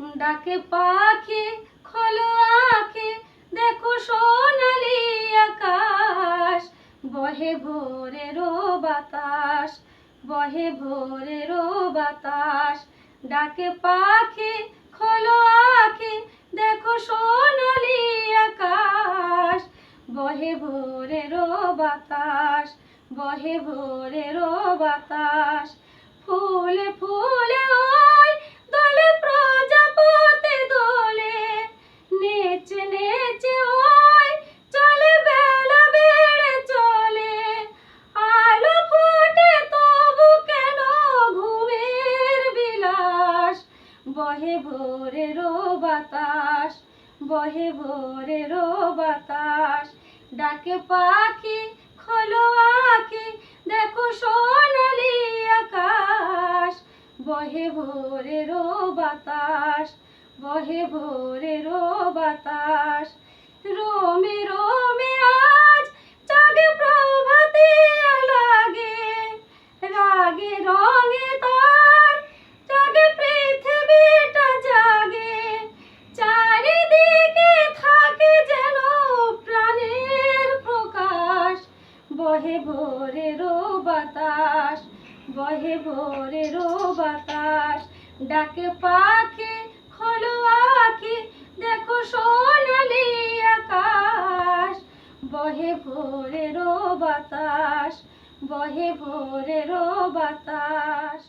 ডাকে পাখি, খোলো আঁখি, দেখো সোনালি আকাশ। বহে ভোরেরও বাতাস, বহে ভোরেরও বাতাস। ডাকে পাখি, খোলো আঁখি, দেখো সোনালি আকাশ। বহে ভোরেরও বাতাস, বহে ভোরেরও বাতাস। ফুলে ফুলে বহে ভোরেরও বাতাস, বহে ভোরেরও বাতাস। ডাকে পাখি, খোলো আঁখি, দেখো সোনালি আকাশ। বহে ভোরেরও বাতাস, বহে ভোরেরও বাতাস। রোমে রোমে আজ জাগে প্রভাতে লাগে, রাগে রঙে তার বাতাস, বহে ভোরেরও বাতাস। ডাকে পাখি, খোলো আঁখি, দেখো সোনালি আকাশ। বহে ভোরেরও বাতাস, বহে ভোরেরও বাতাস।